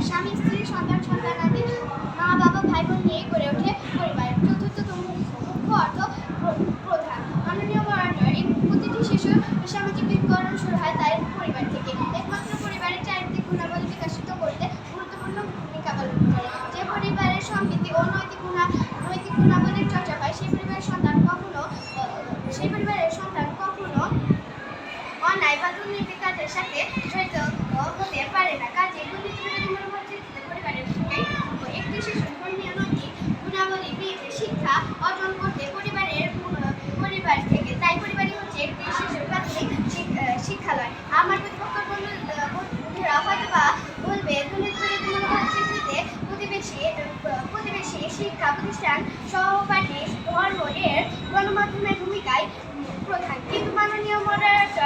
স্বামী, স্ত্রী, সন্তান সন্তান সন্তানাদি মা, বাবা, ভাই, বোন নিয়ে গড়ে ওঠে পরিবার। চতুর্থতম মুখ্য অর্থ প্র- প্রধান। মাননীয় এই প্রতিটি শিশু সামাজিক বিকরণ শুরু হয় তার পরিবার থেকে। একমাত্র পরিবারের চারিত্রিক গুণাবলী বিকশিত করতে গুরুত্বপূর্ণ ভূমিকা পালন করে। যে পরিবারের সম্প্রীতি ও নৈতিক গুণা নৈতিক গুণাবলীর চর্চা পায়, সেই পরিবারের সন্তান কখনো সেই পরিবারের সন্তান কখনো অন্যায় বা দুর্নীতি কাজের সাথে জড়িত হতে পারে না কাজে একটি শিশুর ধর্মীয় নৈতিক গুণাবলী বি- শিক্ষা অর্জন করতে পরিবারের পরিবার থেকে তাই পরিবারই হচ্ছে একটি শিশুর প্রাথমিক শিক- শিক্ষালয় আমার প্রতিপক্ষ বন্ধু বন্ধুরা হয়তো বা বলবে দুর্নীতি বিরোধী মনোভাব সৃষ্টিতে প্রতিবেশী প্রতিবেশী শিক্ষা প্রতিষ্ঠান সহপাঠী ধর্ম এর গণমাধ্যমের ভূমিকায় প্রধান। কিন্তু মাননীয় মডারেটর